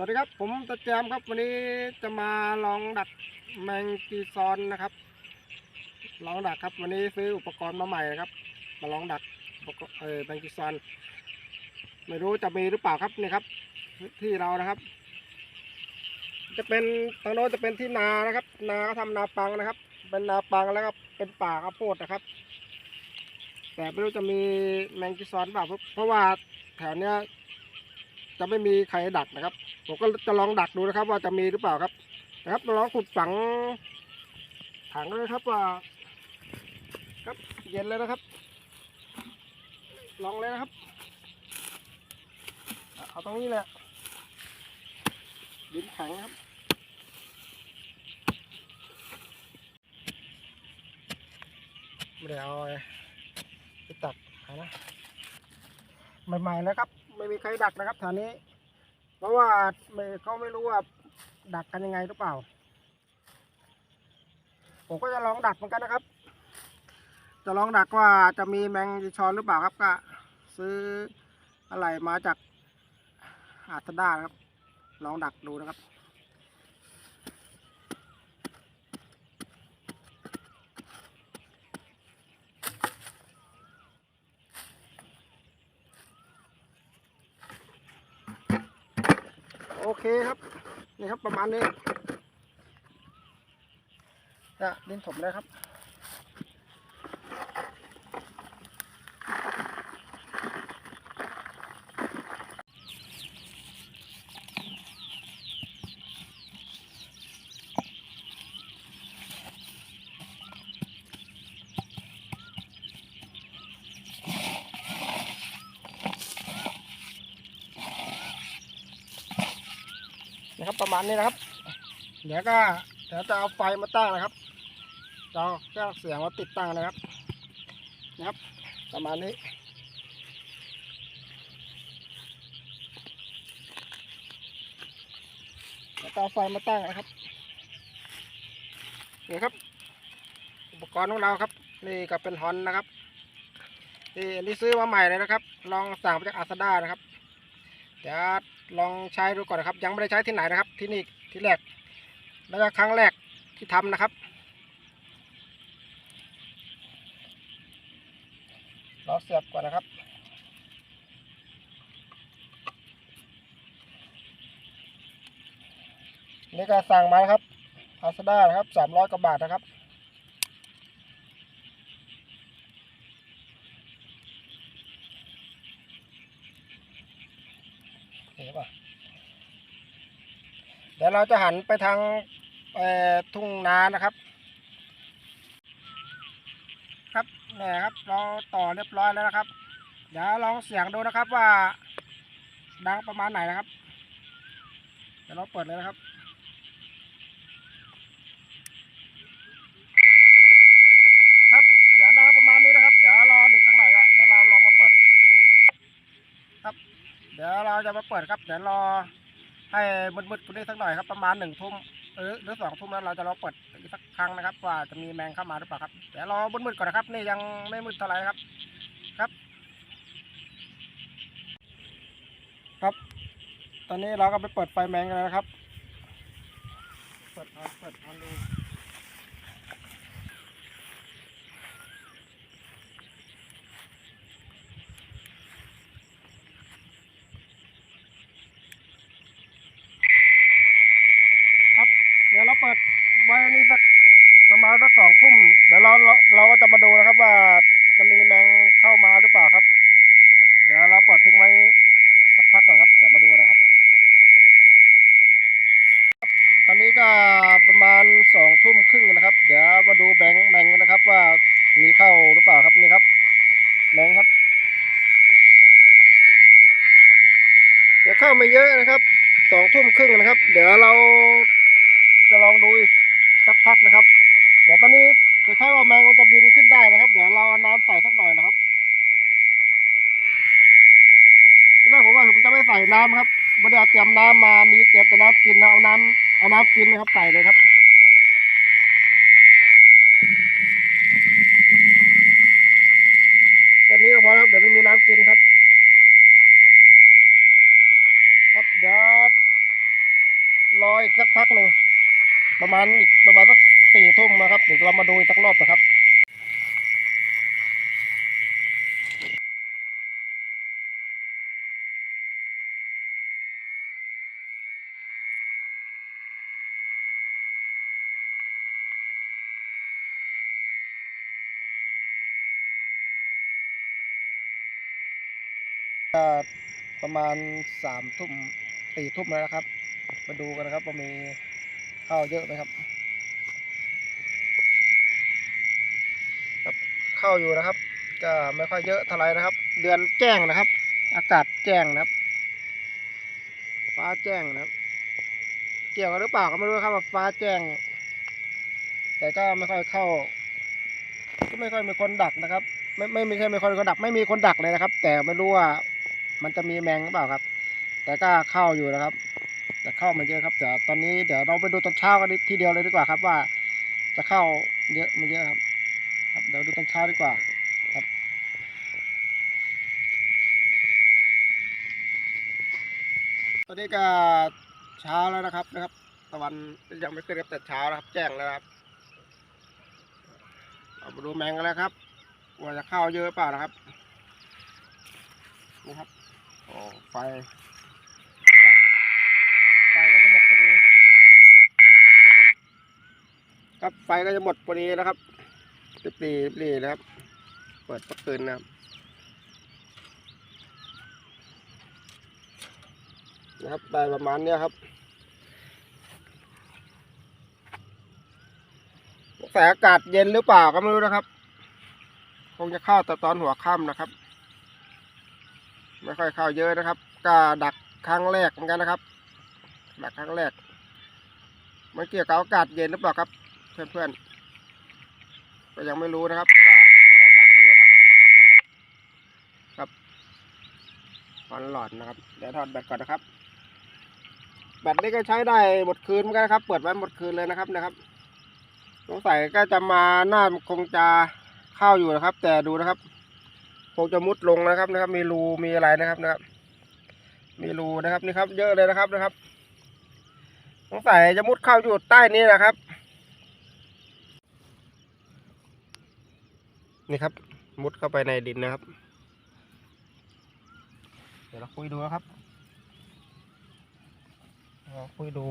วัสดีครับผมตะแจมครับวันนี้จะมาลองดักแมงกีซอนนะครับ ลองดักครับวันนี้ซื้ออุปกรณ์มาใหม่นะครับ มาลองดักเออแมงกีซอน ไม่รู้จะมีหรือเปล่าครับนี่ครับ ที่เรานะครับ จะเป็นทางโน้นจะเป็นที่นานะครับ นาเขาทำนาปังนะครับ เป็นนาปังแล้วก็เป็นป่าข้าวโพดนะครับ แต่ไม่รู้จะมีแมงกีซอนเปล่าเพราะเพราะว่าแถวเนี้ย จะไม่มีใครดักนะครับ ผมก็จะลองดักดูนะครับ ว่าจะมีหรือเปล่าครับ นะครับลองขุดฝังถังเลยครับว่า ครับเย็นเลยนะครับ ลองเลยนะครับ เอาตรงนี้แหละดินแข็งครับไม่ได้เอาไปตักนะ ใหม่ๆแล้วครับ ไม่มีใครดักนะครับแถวนี้ เพราะว่าเขาไม่รู้ว่าดักกันยังไงหรือเปล่า ผมก็จะลองดักเหมือนกันนะครับ จะลองดักว่าจะมีแมงจีชอนหรือเปล่าครับก็ซื้ออะไรมาจากอาตด้าครับ ลองดักดูนะครับ เคครับ นี่ครับประมาณนี้จะดินถมแล้วครับ ประมาณนี้นะครับ เดี๋ยวก็เดี๋ยวจะเอาไฟมาตั้งนะครับจะเอาเครื่องเสียงมาติดตั้งนะครับ นะครับ ประมาณนี้เดี๋ยวจะเอาไฟมาตั้งนะครับนี่ครับ อุปกรณ์ของเราครับ นี่ก็เป็นฮอนนะครับนี่อันนี้ซื้อมาใหม่เลยนะครับ ลองสั่งมาจากอาซาด้านะครับเดี๋ยว ลองใช้ดูก่อนนะครับ ยังไม่ได้ใช้ที่ไหนนะครับ ที่นี่ที่แรก แล้วก็ครั้งแรกที่ทำนะครับ เราเสียบก่อนนะครับนี่ก็สั่งมานะครับอาซาด้านะครับสามร้อยกว่าบาทนะครับ เห็นป่ะเดี๋ยวเราจะหันไปทางทุ่งนานะครับ ครับนี่ครับเราต่อเรียบร้อยแล้วนะครับ เดี๋ยวลองเสียงดูนะครับว่าดังประมาณไหนนะครับ เดี๋ยวเราเปิดเลยนะครับครับเสียงดังประมาณนี้นะครับ เดี๋ยวรอเด็กข้างในก็เดี๋ยวเราลองมาเปิด ครับ เดี๋ยวเราจะมาเปิดครับ เดี๋ยวรอให้มืดๆคุณได้สักหน่อยครับประมาณหนึ่งทุ่มเออหรือสองทุ่มแล้วเราจะรอเปิดอีกสักครั้งนะครับ ว่าจะมีแมงเข้ามาหรือเปล่าครับเดี๋ยวรอมืดๆก่อนนะครับ นี่ยังไม่มืดเท่าไหร่ครับ ครับ ครับ ตอนนี้เราก็ไปเปิดไฟแมงกันแล้วนะครับ เปิดเอาเปิดดู เดี๋ยวเราเปิดไว้นี่สักประมาณสักสองทุ่มเดี๋ยวเราเราเราก็จะมาดูนะครับว่าจะมีแมงเข้ามาหรือเปล่าครับ เดี๋ยวเราเปิดทิ้งไว้สักพักก่อนครับเดี๋ยวมาดูนะครับ ตอนนี้ก็ประมาณสองทุ่มครึ่งนะครับ เดูแบงค์แมงกันะครับว่ามีเข้าหรือเปล่าครับนี่ครับแมงครับเดี๋ยวเข้าไม่เยอะนะครับสองทุ่มครึ่งนะครับ เดี๋ยวเราจะลองดูอีกสักพักนะครับ เดี๋ยวตอนนี้จะคล้ายว่าแมงมันจะบินขึ้นได้นะครับ เดี๋ยวเราเอาน้ำใส่สักหน่อยนะครับที่แรกผมว่าผมจะไม่ใส่น้ำครับไม่ได้เอาเตรียมน้ำมามีเตรียมแต่น้ำกินนะเอาน้ำเอาน้ำกินนะครับใส่เลยครับแค่นี้ก็พอแล้วครับเดี๋ยวไม่มีน้ำกินครับ ครับเดี๋ยว ประมาณอีกประมาณสักสี่ทุ่มนะครับเดี๋ยวเรามาดูอีกสักรอบนะครับก็ประมาณสามทุ่มสี่ทุ่มแล้วนะครับ มาดูกันนะครับว่ามี ข้าวเยอะไหมครับครับข้าวอยู่นะครับ ก็ไม่ค่อยเยอะเท่าไหร่นะครับ เดือนแจ้งนะครับ อากาศแจ้งนะครับ ฟ้าแจ้งนะครับ เกี่ยวกันหรือเปล่าก็ไม่รู้ครับว่าฟ้าแจ้ง แต่ก็ไม่ค่อยเข้า ก็ไม่ค่อยมีคนดักนะครับ ไม่ไม่ไม่ใช่ไม่ค่อยมีคนดัก ไม่มีคนดักเลยนะครับ แต่ไม่รู้ว่ามันจะมีแมงหรือเปล่าครับ แต่ก็เข้าอยู่นะครับ แต่เข้ามาเยอะครับเดี๋ยวตอนนี้เดี๋ยวเราไปดูตอนเช้ากันทีเดียวเลยดีกว่าครับว่า จะเข้าเยอะม่เยอะครับ ครับเดี๋ยวดูตอนเช้าดีกว่าครับตอนนี้ก็เช้าแล้วนะครับนะครับตะวันยังไม่ขึ้นครับแต่เช้าแล้วครับ แจ้งแล้วครับเรามาดูแมงกันแล้วครับว่าจะเข้าเยอะหรือเปล่านะครับนี่ครับโอ้ไฟก็จะหมดพอดี ครับไฟก็จะหมดพอดีนะครับรีบรีบรีนะครับ เปิดเมื่อคืนนะครับนะครับได้ประมาณเนี้ยครับสอากาศเย็นหรือเปล่าก็ไม่รู้นะครับ คงจะเข้าแต่ตอนหัวค่ำนะครับ ไม่ค่อยเข้าเยอะนะครับ ก็ดักครั้งแรกเหมือนกันนะครับ ดักครั้งแรกมันเกี่ยวกับอากาศเย็นหรือเปล่าครับ เพื่อนๆ ก็ยังไม่รู้นะครับ ก็ลองดักดูนะครับ ครับฟอนหลอดนะครับ เดี๋ยวถอดแบตก่อนนะครับ แบตนี้ก็ใช้ได้หมดคืนเหมือนกันนะครับ เปิดไว้หมดคืนเลยนะครับนะครับ สงสัยก็จะมาหน้าคงจะเข้าอยู่นะครับ แต่ดูนะครับ คงจะมุดลงนะครับนะครับ มีรูมีอะไรนะครับนะครับ มีรูนะครับนี่ครับ เยอะเลยนะครับนะครับสงสัยจะมุดเข้าอยู่ใต้นี้นะครับ นี่ครับ มุดเข้าไปในดินนะครับ เดี๋ยวเราคุยดูนะครับเราคุยดู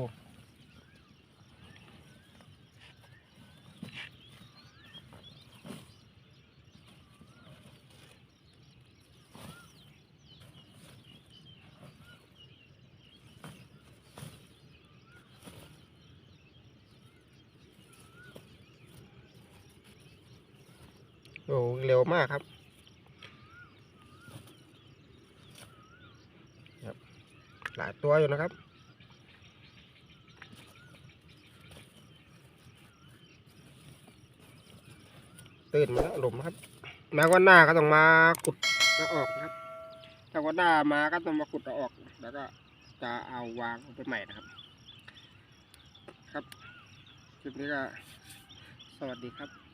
โอ้เร็วมากครับครับ หลายตัวอยู่นะครับ ตื่นมาแล้วหลุมครับแม้ว่าหน้าก็ต้องมาขุดเอาออกนะครับ ถ้าว่าหน้ามาก็ต้องมาขุดเอาออก แล้วก็จะเอาวางไปใหม่นะครับ ครับคลิปนี้ก็สวัสดีครับ